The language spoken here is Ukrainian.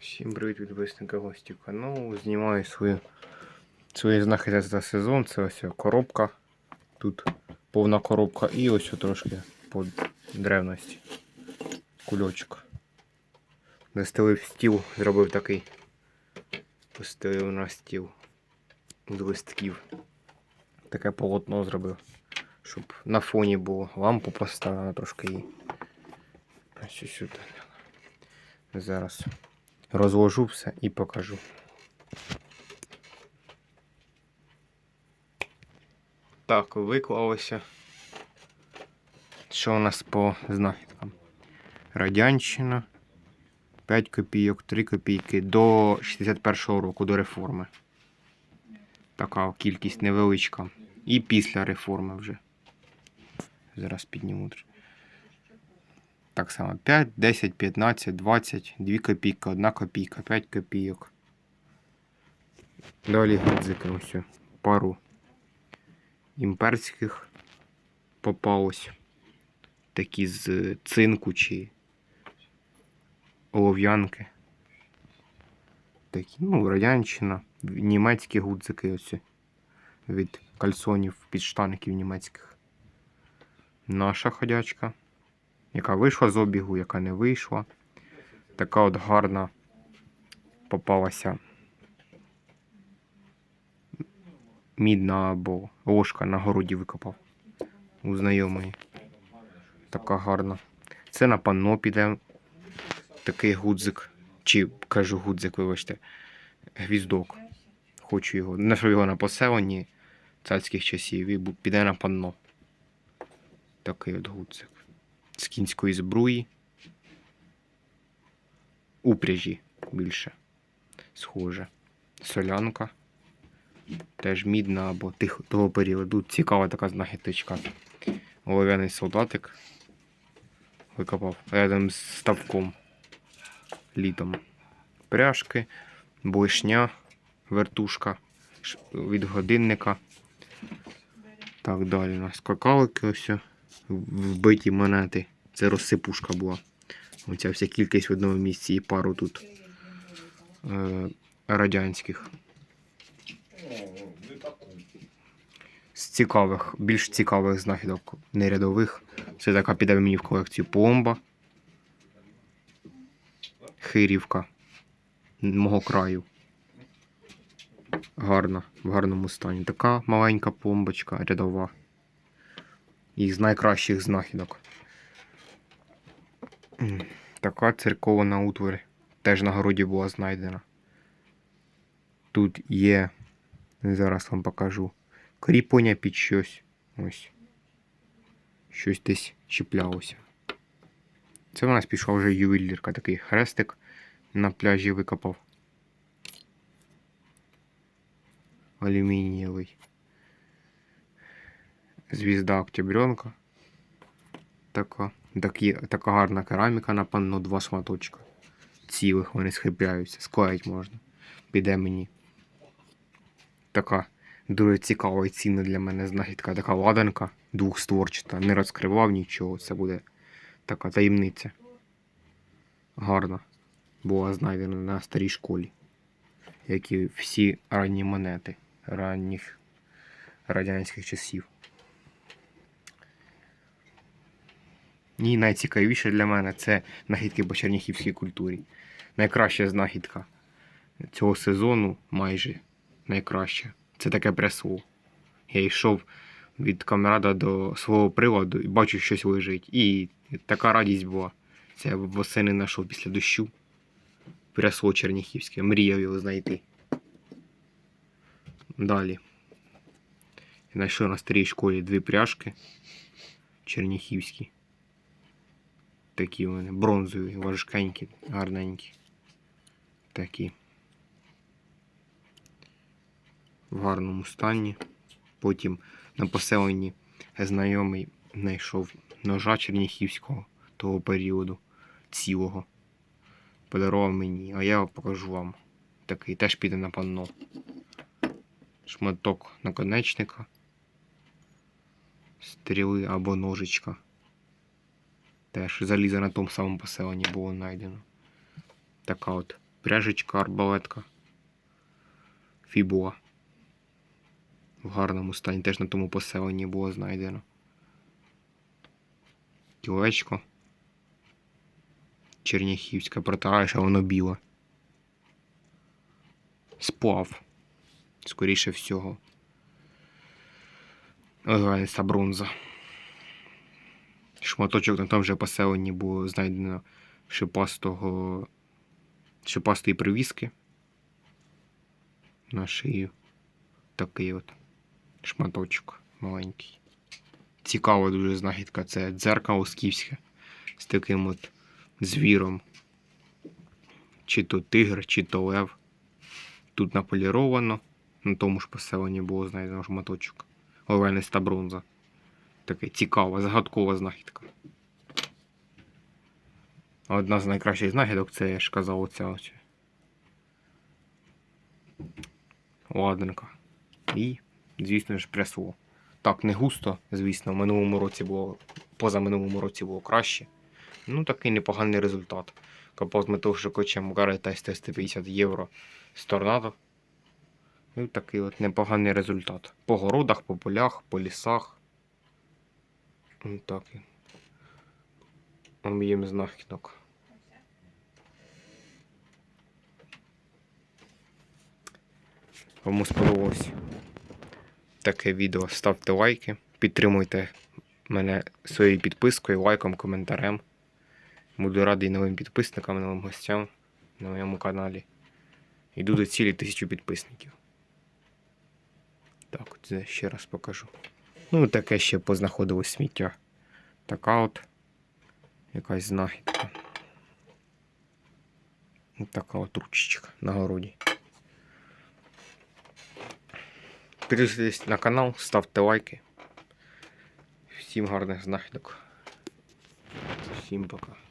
Всім привіт підписники гості каналу. Знімаю свою свої знахідя за сезон. Це ось коробка. Тут повна коробка і ось трошки по древності. Кульочок. Настелив стіл, зробив такий. Постелив на стіл з листків. Таке полотно зробив. Щоб на фоні було. Лампу поставив трошки її. Ось сюди. Зараз розложу все і покажу. Так, виклалося. Що у нас по знахідкам? Радянщина. 5 копійок, 3 копійки до 61-го року, до реформи. Така кількість невеличка. І після реформи вже. Зараз підніму. Так само 5, 10, 15, 20, 2 копійки, 1 копійка, 5 копійок. Далі гудзики ось пару імперських попалось. Такі з цинку чи олов'янки. Такі, ну, радянщина, німецькі гудзики ось від кальсонів підштаників німецьких. Наша ходячка яка вийшла з обігу, яка не вийшла. Така от гарна попалася мідна або ложка на городі викопав у знайомої. Така гарна. Це на панно піде такий гудзик. Чи кажу гудзик, вибачте, гвіздок. Хочу його. Знайшов його на поселенні царських часів і піде на панно. Такий от гудзик з кінської збруї. Упряжі більше. Схоже. Солянка. Теж мідна або тих, того періоду. Цікава така знахідочка. Олов'яний солдатик. Викопав рядом з ставком літом. Пряжки, блишня, вертушка від годинника. Так, далі у нас какалики ось вбиті монети. Це розсипушка була. Оця вся кількість в одному місці і пару тут е, радянських. З цікавих, більш цікавих знахідок нерядових. Це така піде мені в колекцію пломба. Хирівка мого краю. Гарна, в гарному стані. Така маленька пломбочка рядова із найкращих знахідок. Така церковна утварь теж на городі була знайдена. Тут є, зараз вам покажу, кріплення під щось. Ось. Щось десь чіплялося. Це в нас пішла вже ювелірка, такий хрестик на пляжі викопав. Алюмінієвий. Звізда Октябренка. Така. Такі, така гарна кераміка на панно, два шматочка. Цілих вони схипляються, склеїть можна. Піде мені. Така дуже цікава і цінна для мене знахідка. Така ладанка двохстворчата. Не розкривав нічого. Це буде така таємниця. Гарна. Була знайдена на старій школі. Як і всі ранні монети ранніх радянських часів. І найцікавіше для мене це знахідки по черніхівській культурі. Найкраща знахідка цього сезону майже найкраща. Це таке пресло. Я йшов від камерада до свого приладу і бачу, щось лежить. І така радість була. Це я восени знайшов після дощу. Пресло черніхівське. Мріяв його знайти. Далі. Я знайшов на старій школі дві пряжки черніхівські. Такі вони бронзові, важкенькі, гарненькі. Такі. В гарному стані. Потім на поселенні знайомий знайшов ножа черніхівського того періоду цілого. Подарував мені, а я покажу вам. Такий теж піде на панно. Шматок наконечника. Стріли або ножичка. Теж залізо на тому самому поселенні було знайдено. Така от пряжечка, арбалетка. Фібула. В гарному стані. Теж на тому поселенні було знайдено. Кілечко. Черніхівське, протираєш, а воно біле. Сплав. Скоріше всього. Легаліста бронза. Шматочок на тому же поселенні було знайдено шипастого шипастої привіски на шию. Такий от шматочок маленький. Цікава дуже знахідка. Це дзеркало скіфське з таким от звіром. Чи то тигр, чи то лев. Тут наполіровано. На тому ж поселенні було знайдено шматочок. Олениста бронза. Таке цікава, загадкова знахідка. Одна з найкращих знахідок це, я ж казав, оця ось. Ладненько. І, звісно ж, прясло. Так, не густо, звісно, в минулому році було, поза минулому році було краще. Ну, такий непоганий результат. Копав з металошукачем Гарета СТ-150 євро з торнадо. І такий от непоганий результат. По городах, по полях, по лісах. Ось так. Об'єм знахідок. Кому сподобалось таке відео, ставте лайки, підтримуйте мене своєю підпискою, лайком, коментарем. Буду радий новим підписникам, новим гостям на моєму каналі. Йду до цілі тисячу підписників. Так, це ще раз покажу. Ну, таке ще познаходилось сміття. Така от якась знахідка. Така от ручечка на городі. Підписуйтесь на канал, ставте лайки. Всім гарних знахідок. Всім пока.